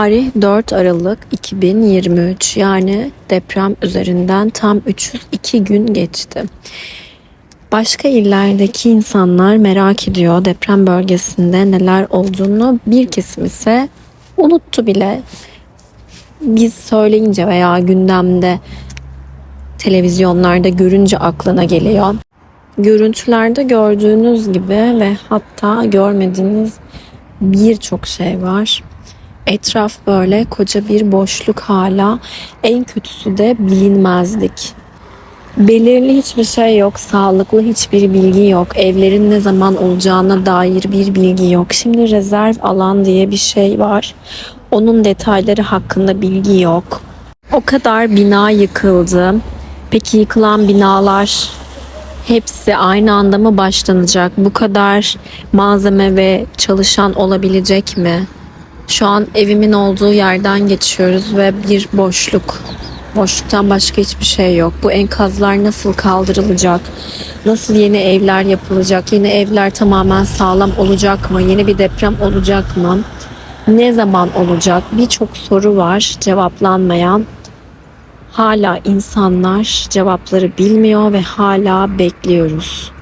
Tarih 4 Aralık 2023 yani deprem üzerinden tam 302 gün geçti. Başka illerdeki insanlar merak ediyor deprem bölgesinde neler olduğunu. Bir kesim ise unuttu bile. Biz söyleyince veya gündemde televizyonlarda görünce aklına geliyor. Görüntülerde gördüğünüz gibi ve hatta görmediğiniz birçok şey var. Etraf böyle koca bir boşluk hala. En kötüsü de bilinmezlik. Belirli hiçbir şey yok, sağlıklı hiçbir bilgi yok, evlerin ne zaman olacağına dair bir bilgi yok. Şimdi rezerv alan diye bir şey var. Onun detayları hakkında bilgi yok. O kadar bina yıkıldı. Peki yıkılan binalar hepsi aynı anda mı başlanacak? Bu kadar malzeme ve çalışan olabilecek mi? Şu an evimin olduğu yerden geçiyoruz ve bir boşluk. Boşluktan başka hiçbir şey yok. Bu enkazlar nasıl kaldırılacak? Nasıl yeni evler yapılacak? Yeni evler tamamen sağlam olacak mı? Yeni bir deprem olacak mı? Ne zaman olacak? Birçok soru var cevaplanmayan. Hala insanlar cevapları bilmiyor ve hala bekliyoruz.